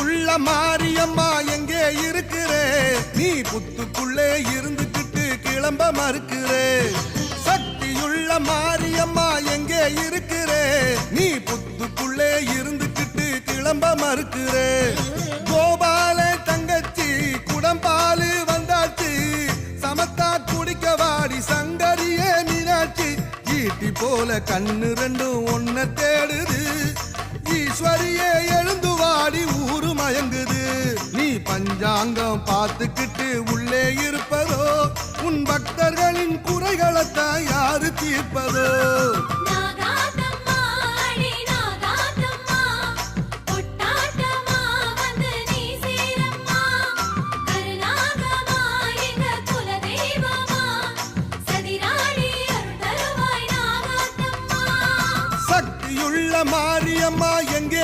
உள்ள மாரியம்மா எங்கே இருக்கிறே? நீ புத்துக்குள்ளே இருந்துகிட்டு கிளம்ப மறுக்கிறே. சக்தியுள்ள மாரியம்மா எங்கே இருக்கிறே? நீ புத்துக்குள்ளே இருந்துகிட்டு கிளம்ப மறுக்கிறே. கோபால தங்கச்சி குடம்பாலு வந்தாச்சு. சமத்தா குடிக்க வாடி சங்கரியே மீனாட்சி. ஈட்டி போல கண்ணு ரெண்டும் ஒன்ன தேடுது. ஈஸ்வரியே பஞ்சாங்கம் பார்த்துக்கிட்டு உள்ளே இருப்பதோ உன் பக்தர்களின் குறைகளைத்தான் யாரு தீர்ப்பதோ? கருணாகமா எங்க